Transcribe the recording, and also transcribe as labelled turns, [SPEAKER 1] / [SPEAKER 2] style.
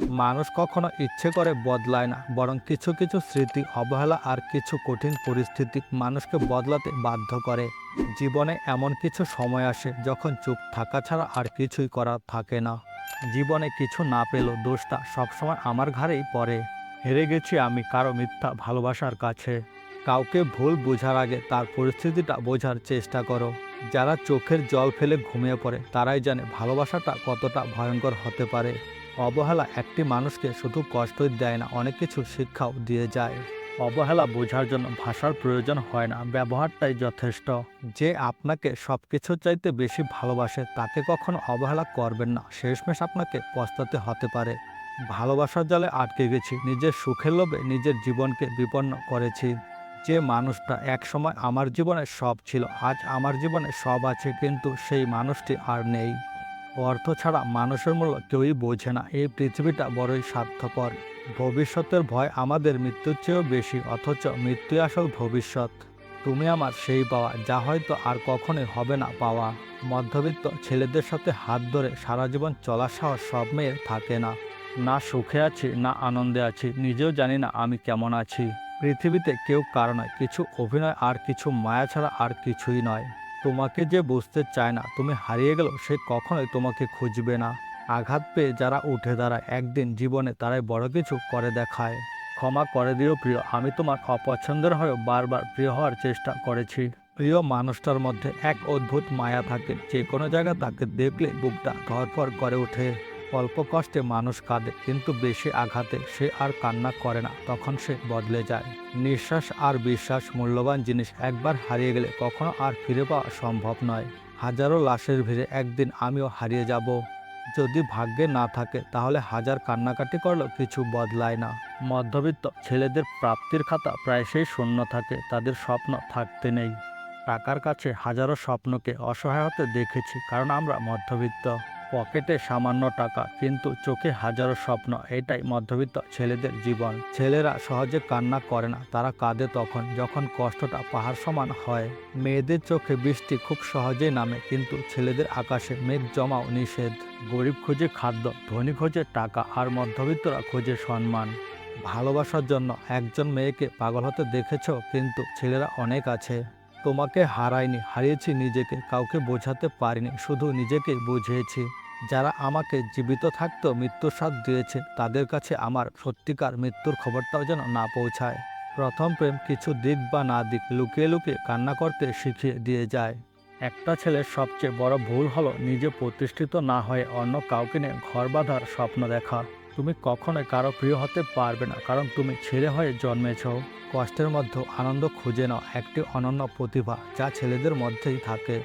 [SPEAKER 1] মানুষ কখনো ইচ্ছে করে বদলায় না, বরং কিছু কিছু স্মৃতি, অবহেলা আর কিছু কঠিন পরিস্থিতি মানুষকে বদলাতে বাধ্য করে। জীবনে এমন কিছু সময় আসে যখন চুপ থাকা ছাড়া আর কিছুই করা থাকে না। জীবনে কিছু না পেলেও দোষটা সবসময় আমার ঘাড়েই পড়ে। হেরে গেছি আমি কারও মিথ্যা ভালোবাসার কাছে। কাউকে ভুল বোঝার আগে তার পরিস্থিতিটা বোঝার চেষ্টা করো। যারা চোখের জল ফেলে ঘুমিয়ে পড়ে, তারাই জানে ভালোবাসাটা কতটা ভয়ঙ্কর হতে পারে। অবহেলা একটি মানুষকে শুধু কষ্টই দেয় না অনেক কিছু শিক্ষাও দিয়ে যায়। অবহেলা বোঝার জন্য ভাষার প্রয়োজন হয় না ব্যবহারটাই যথেষ্ট। যে আপনাকে সব কিছু চাইতে বেশি ভালোবাসে তাকে কখনো অবহেলা করবেন না শেষমেশ আপনাকে পস্তাতে হতে পারে। ভালোবাসার জলে আটকে গেছি নিজের সুখের লোভে নিজের জীবনকে বিপন্ন করেছি। যে মানুষটা একসময় আমার জীবনে সব ছিল আজ আমার জীবনে সব আছে কিন্তু সেই মানুষটি আর নেই। অর্থ ছাড়া মানুষের মূল্য কেউই বোঝে না। এই পৃথিবীটা বড়ই স্বার্থপর। ভবিষ্যতের ভয় আমাদের মৃত্যুর চেয়েও বেশি, অথচ মৃত্যুই আসল ভবিষ্যৎ। তুমি আমার সেই পাওয়া, যা হয়তো আর কখনোই হবে না পাওয়া। মধ্যবিত্ত ছেলেদের সাথে হাত ধরে সারা জীবন চলার সাহস সব মেয়ের থাকে না। না সুখে আছি, না আনন্দে আছি, নিজেও জানি না আমি কেমন আছি। পৃথিবীতে কেউ কারও নয়, কিছু অভিনয় আর কিছু মায়া ছাড়া আর কিছুই নয়। তোমাকে যে বুঝতে চায় না, তুমি হারিয়ে গেল, সে কখনোই তোমাকে খুঁজবে না। আঘাত পেয়ে যারা উঠে দাঁড়ায়, একদিন জীবনে তারাই বড় কিছু করে দেখায়। ক্ষমা করে দিও প্রিয়, আমি তোমার অপছন্দের হয়েও বারবার প্রিয় হওয়ার চেষ্টা করেছি। প্রিয় মানুষটার মধ্যে এক অদ্ভুত মায়া থাকে, যে কোনো জায়গা তাকে দেখলে বুকটা ধরফর করে ওঠে। অল্প কষ্টে মানুষ কাঁদে, কিন্তু বেশি আঘাতে সে আর কান্না করে না। তখন সে বদলে যায়। নিঃশ্বাস আর বিশ্বাস মূল্যবান জিনিস একবার হারিয়ে গেলে কখনো আর ফিরে পাওয়া সম্ভব নয়। হাজারো লাশের ভিড়ে একদিন আমিও হারিয়ে যাব। যদি ভাগ্যে না থাকে, তাহলে হাজার কান্নাকাটি করলেও কিছু বদলায় না। মধ্যবিত্ত ছেলেদের প্রাপ্তির খাতা প্রায়শই শূন্য থাকে, তাদের স্বপ্ন থাকতে নেই। টাকার কাছে হাজারো স্বপ্নকে অসহায় হতে দেখেছি, কারণ আমরা মধ্যবিত্ত। পকেটে সামান্য টাকা, কিন্তু চোখে হাজারো স্বপ্ন। এটাই মধ্যবিত্ত ছেলেদের জীবন। ছেলেরা সহজে কান্না করে না, তারা কাঁদে তখন, যখন কষ্টটা পাহাড় সমান হয়। মেয়েদের চোখে বৃষ্টি খুব সহজেই নামে, কিন্তু ছেলেদের আকাশে মেঘ জমাও নিষেধ। গরিব খোঁজে খাদ্য, ধনী খোঁজে টাকা, আর মধ্যবিত্তরা খোঁজে সম্মান। ভালোবাসার জন্য একজন মেয়েকে পাগল হতে দেখেছ, কিন্তু ছেলেরা অনেক আছে। তোমাকে হারাইনি হারিয়েছি নিজেকে, কাউকে বোঝাতে পারিনি, শুধু নিজেকে বুঝিয়েছি। যারা আমাকে জীবিত থাকতেও মৃত্যুর স্বাদ দিয়েছে, তাদের কাছে আমার সত্যিকার মৃত্যুর খবরটাও যেন না পৌঁছায়। প্রথম প্রেম কিছু দিক বা না দিক লুকিয়ে লুকিয়ে কান্না করতে শিখিয়ে দিয়ে যায়। একটা ছেলের সবচেয়ে বড় ভুল হলো নিজে প্রতিষ্ঠিত না হয়ে অন্য কাউকে নিয়ে ঘর বাঁধার স্বপ্ন দেখা। তুমি কখনোই কারও প্রিয় হতে পারবে না, কারণ তুমি ছেলে হয়ে জন্মেছ। কষ্টের মধ্যে আনন্দ খুঁজে নাও, একটি অনন্য প্রতিভা যা ছেলেদের মধ্যেই থাকে।